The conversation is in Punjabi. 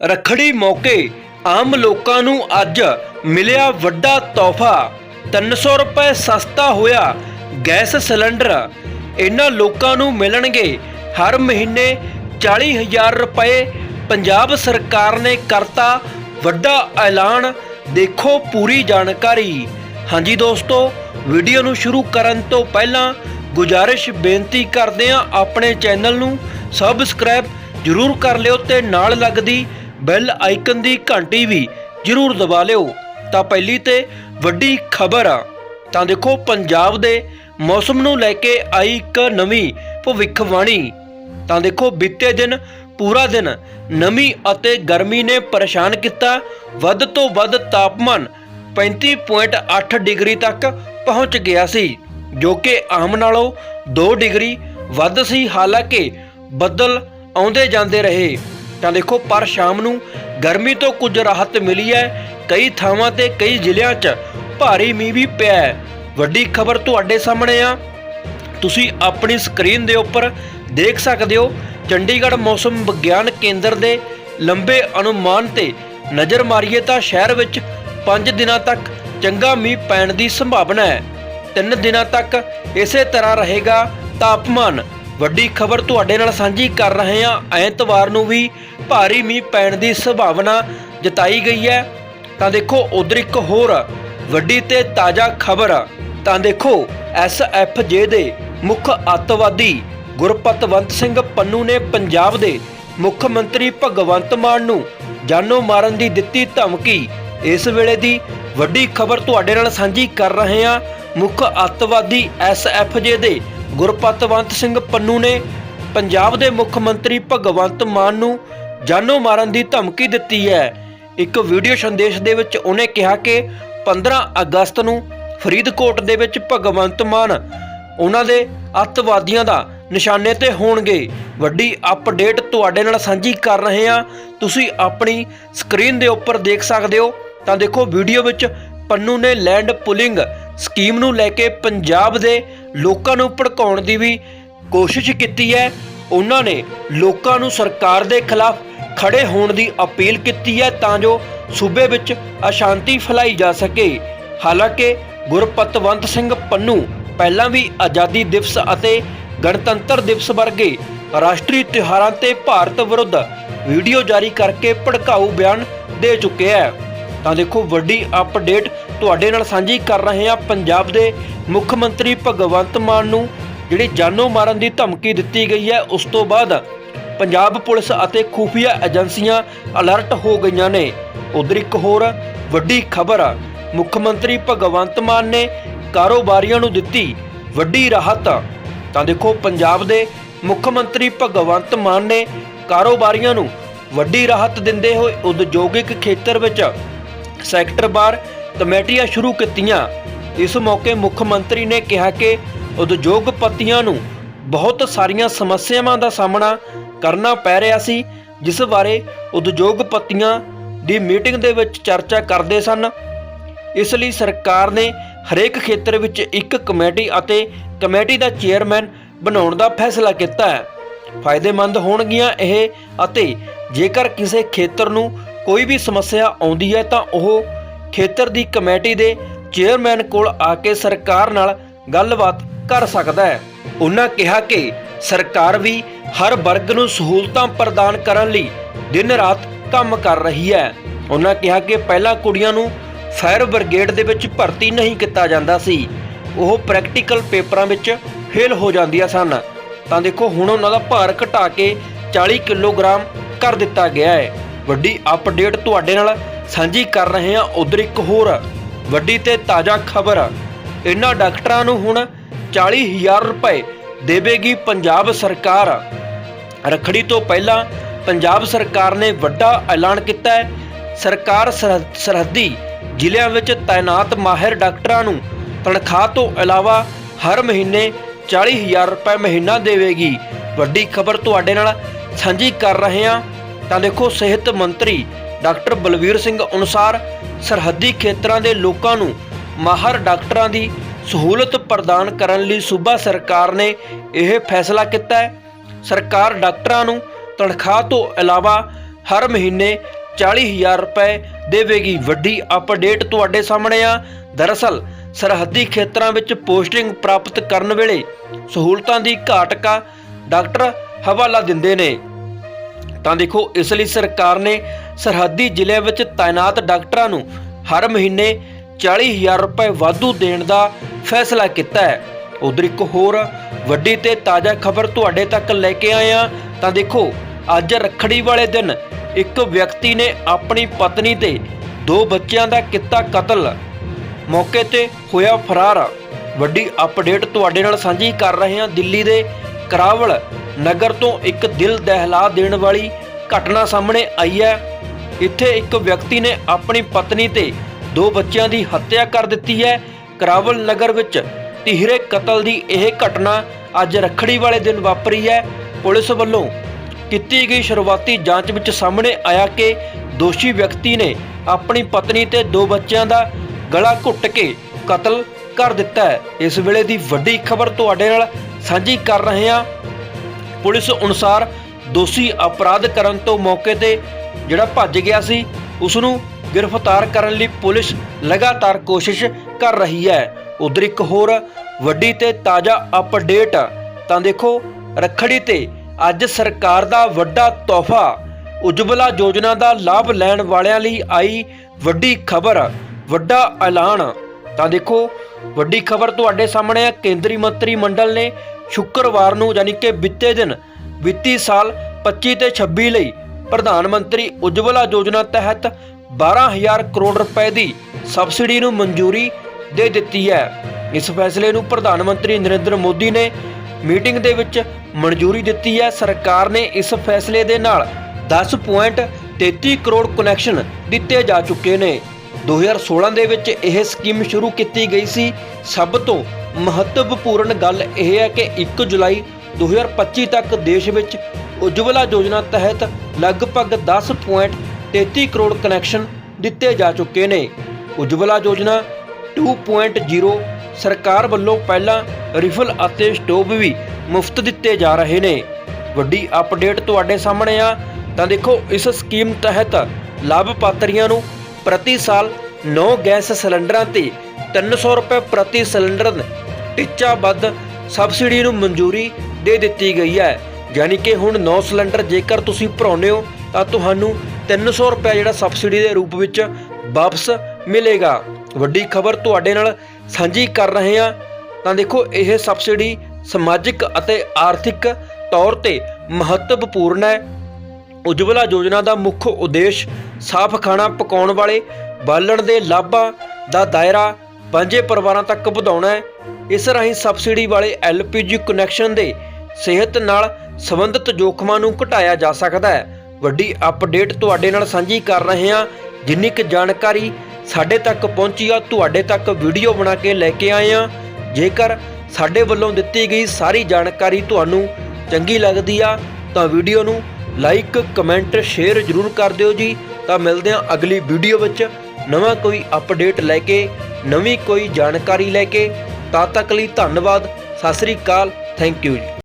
ਰੱਖੜੀ ਮੌਕੇ ਆਮ ਲੋਕਾਂ ਨੂੰ ਅੱਜ ਮਿਲਿਆ ਵੱਡਾ ਤੋਹਫਾ। 300 ਰੁਪਏ ਸਸਤਾ ਹੋਇਆ ਗੈਸ ਸਿਲੰਡਰ। ਇਹਨਾਂ ਲੋਕਾਂ ਨੂੰ ਮਿਲਣਗੇ ਹਰ ਮਹੀਨੇ 40000 ਰੁਪਏ। ਪੰਜਾਬ ਸਰਕਾਰ ਨੇ ਕਰਤਾ ਵੱਡਾ ਐਲਾਨ। ਦੇਖੋ ਪੂਰੀ ਜਾਣਕਾਰੀ। ਹਾਂਜੀ ਦੋਸਤੋ, ਵੀਡੀਓ ਨੂੰ ਸ਼ੁਰੂ ਕਰਨ ਤੋਂ ਪਹਿਲਾਂ ਗੁਜਾਰਿਸ਼ ਬੇਨਤੀ ਕਰਦੇ ਹਾਂ ਆਪਣੇ ਚੈਨਲ ਨੂੰ ਸਬਸਕ੍ਰਾਈਬ ਜਰੂਰ ਕਰ ਲਿਓ ਤੇ ਨਾਲ ਲੱਗਦੀ ਬੈਲ ਆਈਕਨ ਦੀ ਘੰਟੀ ਵੀ ਜਰੂਰ ਦਬਾ ਲਿਓ। ਤਾਂ ਪਹਿਲੀ ਤੇ ਵੱਡੀ ਖਬਰ ਆ। ਤਾਂ ਦੇਖੋ ਪੰਜਾਬ ਦੇ ਮੌਸਮ ਨੂੰ ਲੈ ਕੇ ਆਈ ਇੱਕ ਨਵੀਂ ਭਵਿੱਖਬਾਣੀ। ਤਾਂ ਦੇਖੋ ਬੀਤੇ ਦਿਨ, ਪੂਰਾ ਦਿਨ ਨਮੀ ਅਤੇ ਗਰਮੀ ਨੇ ਪਰੇਸ਼ਾਨ ਕੀਤਾ। ਵੱਧ ਤੋਂ ਵੱਧ ਤਾਪਮਾਨ 35.8 ਡਿਗਰੀ ਤੱਕ ਪਹੁੰਚ ਗਿਆ ਸੀ, ਜੋ ਕਿ ਆਮ ਨਾਲੋਂ 2 ਡਿਗਰੀ ਵੱਧ ਸੀ। ਹਾਲਾਂਕਿ ਬੱਦਲ ਆਉਂਦੇ ਜਾਂਦੇ ਰਹੇ। ਤਾਂ ਦੇਖੋ, ਪਰ ਸ਼ਾਮ ਨੂੰ ਗਰਮੀ ਤੋਂ ਕੁਝ ਰਾਹਤ ਮਿਲੀ ਹੈ। ਕਈ ਥਾਵਾਂ ਤੇ, ਕਈ ਜ਼ਿਲ੍ਹਿਆਂ 'ਚ ਭਾਰੀ ਮੀਂਹ ਵੀ ਪਿਆ ਹੈ। ਵੱਡੀ ਖਬਰ ਤੁਹਾਡੇ ਸਾਹਮਣੇ ਆ। ਤੁਸੀਂ ਆਪਣੀ ਸਕਰੀਨ ਦੇ ਉੱਪਰ ਦੇਖ ਸਕਦੇ ਹੋ, ਚੰਡੀਗੜ੍ਹ ਮੌਸਮ ਵਿਗਿਆਨ ਕੇਂਦਰ ਦੇ ਲੰਬੇ ਅਨੁਮਾਨ ਤੇ ਨਜ਼ਰ ਮਾਰੀਏ ਤਾਂ ਸ਼ਹਿਰ ਵਿੱਚ 5 ਦਿਨਾਂ ਤੱਕ ਚੰਗਾ ਮੀਂਹ ਪੈਣ ਦੀ ਸੰਭਾਵਨਾ ਹੈ। 3 ਦਿਨਾਂ ਤੱਕ ਇਸੇ ਤਰ੍ਹਾਂ ਰਹੇਗਾ ਤਾਪਮਾਨ। ਵੱਡੀ ਖਬਰ ਤੁਹਾਡੇ ਨਾਲ ਸਾਂਝੀ ਕਰ ਰਹੇ ਹਾਂ। ਐਤਵਾਰ ਨੂੰ ਵੀ ਭਾਰੀ ਮੀਂਹ ਪੈਣ ਦੀ ਸੰਭਾਵਨਾ ਜਤਾਈ ਗਈ ਹੈ। ਤਾਂ ਦੇਖੋ, ਉਧਰ ਇੱਕ ਹੋਰ ਵੱਡੀ ਤੇ ਤਾਜ਼ਾ ਖਬਰ। ਤਾਂ ਦੇਖੋ ਐਸਐਫਜੇ ਦੇ ਮੁੱਖ ਅੱਤਵਾਦੀ ਗੁਰਪਤਵੰਤ ਸਿੰਘ ਪੰਨੂ ਨੇ ਪੰਜਾਬ ਦੇ ਮੁੱਖ ਮੰਤਰੀ ਭਗਵੰਤ ਮਾਨ ਨੂੰ ਜਾਨੋਂ ਮਾਰਨ ਦੀ ਦਿੱਤੀ ਧਮਕੀ। ਇਸ ਵੇਲੇ ਦੀ ਵੱਡੀ ਖਬਰ ਤੁਹਾਡੇ ਨਾਲ ਸਾਂਝੀ ਕਰ ਰਹੇ ਹਾਂ। ਮੁੱਖ ਅੱਤਵਾਦੀ ਐਸਐਫਜੇ ਦੇ ਗੁਰਪਤਵੰਤ ਸਿੰਘ ਪੰਨੂ ਨੇ ਪੰਜਾਬ ਦੇ ਮੁੱਖ ਮੰਤਰੀ ਭਗਵੰਤ ਮਾਨ ਨੂੰ ਜਾਨੋਂ ਮਾਰਨ ਦੀ ਧਮਕੀ ਦਿੱਤੀ ਹੈ। ਇੱਕ ਵੀਡੀਓ ਸੰਦੇਸ਼ ਦੇ ਵਿੱਚ ਉਹਨੇ ਕਿਹਾ ਕਿ 15 ਅਗਸਤ ਨੂੰ ਫਰੀਦਕੋਟ ਦੇ ਵਿੱਚ ਭਗਵੰਤ ਮਾਨ ਉਹਨਾਂ ਦੇ ਅੱਤਵਾਦੀਆਂ ਦਾ ਨਿਸ਼ਾਨੇ ਤੇ ਹੋਣਗੇ। ਵੱਡੀ ਅਪਡੇਟ ਤੁਹਾਡੇ ਨਾਲ ਸਾਂਝੀ ਕਰ ਰਹੇ ਹਾਂ। ਤੁਸੀਂ ਆਪਣੀ ਸਕਰੀਨ ਦੇ ਉੱਪਰ ਦੇਖ ਸਕਦੇ ਹੋ। ਤਾਂ ਦੇਖੋ, ਵੀਡੀਓ ਵਿੱਚ ਪੰਨੂ ਨੇ ਲੈਂਡ ਪੁਲਿੰਗ ਸਕੀਮ ਨੂੰ ਲੈ ਕੇ ਪੰਜਾਬ ਦੇ ਲੋਕਾਂ ਨੂੰ ਭੜਕਾਉਣ ਦੀ ਵੀ ਕੋਸ਼ਿਸ਼ ਕੀਤੀ ਹੈ। ਉਹਨਾਂ ਨੇ ਲੋਕਾਂ ਨੂੰ ਸਰਕਾਰ ਦੇ ਖਿਲਾਫ ਖੜੇ ਹੋਣ ਦੀ ਅਪੀਲ ਕੀਤੀ ਹੈ ਤਾਂ ਜੋ ਸੂਬੇ ਵਿੱਚ ਅਸ਼ਾਂਤੀ ਫੈਲਾਈ ਜਾ ਸਕੇ। ਹਾਲਾਂਕਿ ਗੁਰਪਤਵੰਤ ਸਿੰਘ ਪੰਨੂ ਪਹਿਲਾਂ ਵੀ ਆਜ਼ਾਦੀ ਦਿਵਸ ਅਤੇ ਗਣਤੰਤਰ ਦਿਵਸ ਵਰਗੇ ਰਾਸ਼ਟਰੀ ਤਿਉਹਾਰਾਂ ਤੇ ਭਾਰਤ ਵਿਰੁੱਧ ਵੀਡੀਓ ਜਾਰੀ ਕਰਕੇ ਭੜਕਾਊ ਬਿਆਨ ਦੇ ਚੁੱਕੇ ਹੈ। ਤਾਂ ਦੇਖੋ ਵੱਡੀ ਅਪਡੇਟ ਤੁਹਾਡੇ ਨਾਲ ਸਾਂਝੀ ਕਰ ਰਹੇ ਹਾਂ ਪੰਜਾਬ ਦੇ ਮੁੱਖ ਮੰਤਰੀ ਭਗਵੰਤ ਮਾਨ ਨੂੰ, ਜਿਹੜੀ ਜਾਨੋਂ ਮਾਰਨ ਦੀ ਧਮਕੀ ਦਿੱਤੀ ਗਈ ਹੈ, ਉਸ ਤੋਂ ਬਾਅਦ ਪੰਜਾਬ ਪੁਲਿਸ ਅਤੇ ਖੂਫੀਆ ਏਜੰਸੀਆਂ ਅਲਰਟ ਹੋ ਗਈਆਂ ਨੇ। ਉਧਰ ਇੱਕ ਹੋਰ ਵੱਡੀ ਖਬਰ, ਮੁੱਖ ਮੰਤਰੀ ਭਗਵੰਤ ਮਾਨ ਨੇ ਕਾਰੋਬਾਰੀਆਂ ਨੂੰ ਦਿੱਤੀ ਵੱਡੀ ਰਾਹਤ। ਤਾਂ ਦੇਖੋ, ਪੰਜਾਬ ਦੇ ਮੁੱਖ ਮੰਤਰੀ ਭਗਵੰਤ ਮਾਨ ਨੇ ਕਾਰੋਬਾਰੀਆਂ ਨੂੰ ਵੱਡੀ ਰਾਹਤ ਦਿੰਦੇ ਹੋਏ ਉਦਯੋਗਿਕ ਖੇਤਰ ਵਿੱਚ ਸੈਕਟਰ ਬਾਰ ਕਮੇਟੀਆਂ ਸ਼ੁਰੂ ਕੀਤੀਆਂ। ਇਸ ਮੌਕੇ ਮੁੱਖ ਮੰਤਰੀ ਨੇ ਕਿਹਾ ਕਿ ਉਦਯੋਗਪਤੀਆਂ ਨੂੰ ਬਹੁਤ ਸਾਰੀਆਂ ਸਮੱਸਿਆਵਾਂ ਦਾ ਸਾਹਮਣਾ ਕਰਨਾ ਪੈ ਰਿਹਾ ਸੀ, ਜਿਸ ਬਾਰੇ ਉਦਯੋਗਪਤੀਆਂ ਦੀ ਮੀਟਿੰਗ ਦੇ ਵਿੱਚ ਚਰਚਾ ਕਰਦੇ ਸਨ। ਇਸ ਲਈ ਸਰਕਾਰ ਨੇ ਹਰੇਕ ਖੇਤਰ ਵਿੱਚ ਇੱਕ ਕਮੇਟੀ ਅਤੇ ਕਮੇਟੀ ਦਾ ਚੇਅਰਮੈਨ ਬਣਾਉਣ ਦਾ ਫੈਸਲਾ ਕੀਤਾ ਹੈ। ਫਾਇਦੇਮੰਦ ਹੋਣਗੀਆਂ ਇਹ ਅਤੇ ਜੇਕਰ ਕਿਸੇ ਖੇਤਰ ਨੂੰ ਕੋਈ ਵੀ ਸਮੱਸਿਆ ਆਉਂਦੀ ਹੈ ਤਾਂ ਉਹ ਖੇਤਰ ਦੀ ਕਮੇਟੀ ਦੇ ਚੇਅਰਮੈਨ ਕੋਲ ਆ ਕੇ ਸਰਕਾਰ ਨਾਲ ਗੱਲਬਾਤ ਕਰ ਸਕਦਾ ਹੈ। ਉਹਨਾਂ ਕਿਹਾ ਕਿ ਸਰਕਾਰ ਵੀ ਹਰ ਵਰਗ ਨੂੰ ਸਹੂਲਤਾਂ ਪ੍ਰਦਾਨ ਕਰਨ ਲਈ ਦਿਨ ਰਾਤ ਕੰਮ ਕਰ ਰਹੀ ਹੈ। ਉਹਨਾਂ ਕਿਹਾ ਕਿ ਪਹਿਲਾਂ ਕੁੜੀਆਂ ਨੂੰ ਫਾਇਰ ਬ੍ਰਿਗੇਡ ਦੇ ਵਿੱਚ ਭਰਤੀ ਨਹੀਂ ਕੀਤਾ ਜਾਂਦਾ ਸੀ। ਉਹ ਪ੍ਰੈਕਟੀਕਲ ਪੇਪਰਾਂ ਵਿੱਚ ਫੇਲ ਹੋ ਜਾਂਦੀਆਂ ਸਨ। ਤਾਂ ਦੇਖੋ, ਹੁਣ ਉਹਨਾਂ ਦਾ ਭਾਰ ਘਟਾ ਕੇ 40 ਕਿਲੋਗ੍ਰਾਮ ਕਰ ਦਿੱਤਾ ਗਿਆ ਹੈ। ਵੱਡੀ ਅਪਡੇਟ ਤੁਹਾਡੇ ਨਾਲ ਸਾਂਝੀ ਕਰ ਰਹੇ ਹਾਂ। ਉਧਰ ਇੱਕ ਹੋਰ ਵੱਡੀ ਤੇ ਤਾਜ਼ਾ ਖਬਰ। ਇਹਨਾਂ ਡਾਕਟਰਾਂ ਨੂੰ ਹੁਣ 40000 ਰੁਪਏ ਦੇਵੇਗੀ ਪੰਜਾਬ ਸਰਕਾਰ। ਰੱਖੜੀ ਤੋਂ ਪਹਿਲਾਂ ਪੰਜਾਬ ਸਰਕਾਰ ਨੇ ਵੱਡਾ ਐਲਾਨ ਕੀਤਾ ਹੈ। ਸਰਕਾਰ ਸਰਹੱਦ- ਸਰਹੱਦੀ ਜ਼ਿਲ੍ਹਿਆਂ ਵਿੱਚ ਤਾਇਨਾਤ ਮਾਹਿਰ ਡਾਕਟਰਾਂ ਨੂੰ ਤਨਖਾਹ ਤੋਂ ਇਲਾਵਾ ਹਰ ਮਹੀਨੇ 40000 ਰੁਪਏ ਮਹੀਨਾ ਦੇਵੇਗੀ। ਵੱਡੀ ਖਬਰ ਤੁਹਾਡੇ ਨਾਲ ਸਾਂਝੀ ਕਰ ਰਹੇ ਹਾਂ। ਤਾਂ ਦੇਖੋ ਸਿਹਤ ਮੰਤਰੀ ਡਾਕਟਰ ਬਲਵੀਰ ਸਿੰਘ ਅਨੁਸਾਰ ਸਰਹੱਦੀ ਖੇਤਰਾਂ ਦੇ ਲੋਕਾਂ ਨੂੰ ਮਾਹਰ ਡਾਕਟਰਾਂ ਦੀ ਸਹੂਲਤ ਪ੍ਰਦਾਨ ਕਰਨ ਲਈ ਸੂਬਾ ਸਰਕਾਰ ਨੇ ਇਹ ਫੈਸਲਾ ਕੀਤਾ ਹੈ। ਸਰਕਾਰ ਡਾਕਟਰਾਂ ਨੂੰ ਤਨਖਾਹ ਤੋਂ ਇਲਾਵਾ ਹਰ ਮਹੀਨੇ 40000 ਰੁਪਏ ਦੇਵੇਗੀ। ਵੱਡੀ ਅਪਡੇਟ ਤੁਹਾਡੇ ਸਾਹਮਣੇ ਆ। ਦਰਅਸਲ, ਸਰਹੱਦੀ ਖੇਤਰਾਂ ਵਿੱਚ ਪੋਸਟਿੰਗ ਪ੍ਰਾਪਤ ਕਰਨ ਵੇਲੇ ਸਹੂਲਤਾਂ ਦੀ ਘਾਟ ਕਾ ਡਾਕਟਰ ਹਵਾਲਾ ਦਿੰਦੇ ਨੇ। ਤਾਂ ਦੇਖੋ, ਇਸ ਲਈ ਸਰਕਾਰ ਨੇ ਸਰਹੱਦੀ ਜ਼ਿਲ੍ਹਿਆਂ ਵਿੱਚ ਤਾਇਨਾਤ ਡਾਕਟਰਾਂ ਨੂੰ ਹਰ ਮਹੀਨੇ 40000 ਰੁਪਏ ਵਾਧੂ ਦੇਣ ਦਾ ਫੈਸਲਾ ਕੀਤਾ ਹੈ। ਉਧਰ ਇੱਕ ਹੋਰ ਵੱਡੀ ਤੇ ਤਾਜ਼ਾ ਖਬਰ ਤੁਹਾਡੇ ਤੱਕ ਲੈ ਕੇ ਆਏ ਹਾਂ। ਤਾਂ ਦੇਖੋ, ਅੱਜ ਰੱਖੜੀ ਵਾਲੇ ਦਿਨ ਇੱਕ ਵਿਅਕਤੀ ਨੇ ਆਪਣੀ ਪਤਨੀ ਤੇ ਦੋ ਬੱਚਿਆਂ ਦਾ ਕੀਤਾ ਕਤਲ। ਮੌਕੇ ਤੇ ਹੋਇਆ ਫਰਾਰ। ਵੱਡੀ ਅਪਡੇਟ ਤੁਹਾਡੇ ਨਾਲ ਸਾਂਝੀ ਕਰ ਰਹੇ ਹਾਂ। ਦਿੱਲੀ ਦੇ ਕਰਾਵਲ ਨਗਰ ਤੋਂ ਇੱਕ ਦਿਲ ਦਹਿਲਾ ਦੇਣ ਵਾਲੀ ਘਟਨਾ ਸਾਹਮਣੇ ਆਈ ਹੈ। ਇੱਥੇ ਇੱਕ ਵਿਅਕਤੀ ਨੇ ਆਪਣੀ ਪਤਨੀ ਤੇ ਦੋ ਬੱਚਿਆਂ ਦੀ ਹੱਤਿਆ ਕਰ ਦਿੱਤੀ ਹੈ। ਕਰਾਵਲ ਨਗਰ ਵਿੱਚ ਤੀਹਰੇ ਕਤਲ ਦੀ ਇਹ ਘਟਨਾ ਅੱਜ ਰੱਖੜੀ ਵਾਲੇ ਦਿਨ ਵਾਪਰੀ ਹੈ। ਪੁਲਿਸ ਵੱਲੋਂ ਕੀਤੀ ਗਈ ਸ਼ੁਰੂਆਤੀ ਜਾਂਚ ਵਿੱਚ ਸਾਹਮਣੇ ਆਇਆ ਕਿ ਦੋਸ਼ੀ ਵਿਅਕਤੀ ਨੇ ਆਪਣੀ ਪਤਨੀ ਤੇ ਦੋ ਬੱਚਿਆਂ ਦਾ ਗਲਾ ਘੁੱਟ ਕੇ ਕਤਲ ਕਰ ਦਿੱਤਾ ਹੈ। ਇਸ ਵੇਲੇ ਦੀ ਵੱਡੀ ਖਬਰ ਤੁਹਾਡੇ ਨਾਲ ਸਾਂਝੀ ਕਰ ਰਹੇ ਹਾਂ। ਪੁਲਿਸ ਅਨੁਸਾਰ ਦੋਸ਼ੀ ਅਪਰਾਧ ਕਰਨ ਤੋਂ ਮੌਕੇ ਤੇ ਜਿਹੜਾ ਭੱਜ ਗਿਆ ਸੀ ਉਸ ਨੂੰ ਗ੍ਰਿਫਤਾਰ ਕਰਨ ਲਈ ਪੁਲਿਸ ਲਗਾਤਾਰ ਕੋਸ਼ਿਸ਼ ਕਰ ਰਹੀ ਹੈ। ਉਧਰ ਇੱਕ ਹੋਰ ਵੱਡੀ ਤੇ ਤਾਜ਼ਾ ਅਪਡੇਟ ਤਾਂ ਦੇਖੋ, ਰੱਖੜੀ ਤੇ ਅੱਜ ਸਰਕਾਰ ਦਾ ਵੱਡਾ ਤੋਹਫਾ, ਉਜਵਲਾ ਯੋਜਨਾ ਦਾ ਲਾਭ ਲੈਣ ਵਾਲਿਆਂ ਲਈ ਆਈ ਵੱਡੀ ਖਬਰ, ਵੱਡਾ ਐਲਾਨ। ਤਾਂ ਦੇਖੋ, ਵੱਡੀ ਖਬਰ ਤੁਹਾਡੇ ਸਾਹਮਣੇ ਹੈ, ਕੇਂਦਰੀ ਮੰਤਰੀ ਮੰਡਲ ਨੇ ਸ਼ੁੱਕਰਵਾਰ ਨੂੰ ਯਾਨੀ ਕਿ ਬੀਤੇ ਦਿਨ, ਵਿੱਤੀ ਸਾਲ 25 ਤੇ 26 ਲਈ ਪ੍ਰਧਾਨ ਮੰਤਰੀ ਉਜਵਲਾ ਯੋਜਨਾ ਤਹਿਤ 12000 ਕਰੋੜ ਰੁਪਏ ਦੀ ਸਬਸਿਡੀ ਨੂੰ ਮਨਜ਼ੂਰੀ ਦੇ ਦਿੱਤੀ ਹੈ। ਇਸ ਫੈਸਲੇ ਨੂੰ ਪ੍ਰਧਾਨ ਮੰਤਰੀ ਨਰਿੰਦਰ ਮੋਦੀ ਨੇ ਮੀਟਿੰਗ ਦੇ ਵਿੱਚ ਮਨਜ਼ੂਰੀ ਦਿੱਤੀ ਹੈ। ਸਰਕਾਰ ਨੇ ਇਸ ਫੈਸਲੇ ਦੇ ਨਾਲ 10.33 ਕਰੋੜ ਕਨੈਕਸ਼ਨ ਦਿੱਤੇ ਜਾ ਚੁੱਕੇ ਨੇ। 2016 ਦੇ ਵਿੱਚ ਇਹ ਸਕੀਮ ਸ਼ੁਰੂ ਕੀਤੀ ਗਈ ਸੀ। ਸਭ ਤੋਂ ਮਹੱਤਵਪੂਰਨ ਗੱਲ ਇਹ ਹੈ ਕਿ 1 ਜੁਲਾਈ 2025 ਤੱਕ ਦੇਸ਼ ਵਿੱਚ ਉਜਵਲਾ ਯੋਜਨਾ ਤਹਿਤ ਲਗਭਗ 10.33 ਕਰੋੜ ਕਨੈਕਸ਼ਨ ਦਿੱਤੇ ਜਾ ਚੁੱਕੇ ਨੇ। ਉਜਵਲਾ ਯੋਜਨਾ 2.0 ਸਰਕਾਰ ਵੱਲੋਂ ਪਹਿਲਾਂ ਰਿਫਲ ਅਤੇ ਸਟੋਵ ਵੀ ਮੁਫਤ ਦਿੱਤੇ ਜਾ ਰਹੇ ਨੇ। ਵੱਡੀ ਅਪਡੇਟ ਤੁਹਾਡੇ ਸਾਹਮਣੇ ਆ। ਤਾਂ ਦੇਖੋ, ਇਸ ਸਕੀਮ ਤਹਿਤ ਲਾਭਪਾਤਰੀਆਂ ਨੂੰ ਪ੍ਰਤੀ ਸਾਲ 9 ਗੈਸ ਸਿਲੰਡਰਾਂ ਤੇ 300 ਰੁਪਏ ਪ੍ਰਤੀ ਸਿਲੰਡਰ ਟੀਚਾਬੱਧ ਸਬਸਿਡੀ ਨੂੰ ਮਨਜ਼ੂਰੀ ਦੇ ਦਿੱਤੀ ਗਈ ਹੈ। ਯਾਨੀ ਕਿ ਹੁਣ 9 ਸਿਲੰਡਰ ਜੇਕਰ ਤੁਸੀਂ ਭਰਾਉਂਦੇ ਹੋ, ਤਾਂ ਤੁਹਾਨੂੰ 300 ਰੁਪਏ ਜਿਹੜਾ ਸਬਸਿਡੀ ਦੇ ਰੂਪ ਵਿੱਚ ਵਾਪਸ ਮਿਲੇਗਾ। ਵੱਡੀ ਖਬਰ ਤੁਹਾਡੇ ਨਾਲ ਸਾਂਝੀ ਕਰ ਰਹੇ ਹਾਂ। ਤਾਂ ਦੇਖੋ, ਇਹ ਸਬਸਿਡੀ ਸਮਾਜਿਕ ਅਤੇ ਆਰਥਿਕ ਤੌਰ ਤੇ ਮਹੱਤਵਪੂਰਨ ਹੈ। ਉਜਵਲਾ ਯੋਜਨਾ ਦਾ ਮੁੱਖ ਉਦੇਸ਼ ਸਾਫ਼ ਖਾਣਾ ਪਕਾਉਣ ਵਾਲੇ, ਬਾਲਣ ਦੇ ਲਾਭਾਂ ਦਾ ਦਾਇਰਾ ਪੰਜੇ ਪਰਿਵਾਰਾਂ ਤੱਕ ਵਧਾਉਣਾ ਹੈ। ਇਸ ਰਾਹੀਂ ਸਬਸਿਡੀ ਵਾਲੇ ਐਲਪੀਜੀ ਕਨੈਕਸ਼ਨ ਦੇ ਸਿਹਤ ਨਾਲ ਸੰਬੰਧਿਤ ਜੋਖਮਾਂ ਨੂੰ ਘਟਾਇਆ ਜਾ ਸਕਦਾ ਹੈ। ਵੱਡੀ ਅਪਡੇਟ ਤੁਹਾਡੇ ਨਾਲ ਸਾਂਝੀ ਕਰ ਰਹੇ ਹਾਂ। ਜਿੰਨੀ ਕੁ ਜਾਣਕਾਰੀ ਸਾਡੇ ਤੱਕ ਪਹੁੰਚੀ ਆ, ਤੁਹਾਡੇ ਤੱਕ ਵੀਡੀਓ ਬਣਾ ਕੇ ਲੈ ਕੇ ਆਏ ਆ ਜੇਕਰ ਸਾਡੇ ਵੱਲੋਂ ਦਿੱਤੀ ਗਈ ਸਾਰੀ ਜਾਣਕਾਰੀ ਤੁਹਾਨੂੰ ਚੰਗੀ ਲੱਗਦੀ ਆ, ਤਾਂ ਵੀਡੀਓ ਨੂੰ ਲਾਈਕ, ਕਮੈਂਟ, ਸ਼ੇਅਰ ਜ਼ਰੂਰ ਕਰ ਦਿਓ ਜੀ। ਤਾਂ ਮਿਲਦੇ ਹਾਂ ਅਗਲੀ ਵੀਡੀਓ ਵਿੱਚ ਨਵਾਂ ਕੋਈ ਅਪਡੇਟ ਲੈ ਕੇ, ਨਵੀਂ ਕੋਈ ਜਾਣਕਾਰੀ ਲੈ ਕੇ। ਤਦ ਤੱਕ ਲਈ ਧੰਨਵਾਦ। ਸਤਿ ਸ੍ਰੀ ਅਕਾਲ। ਥੈਂਕ ਯੂ ਜੀ।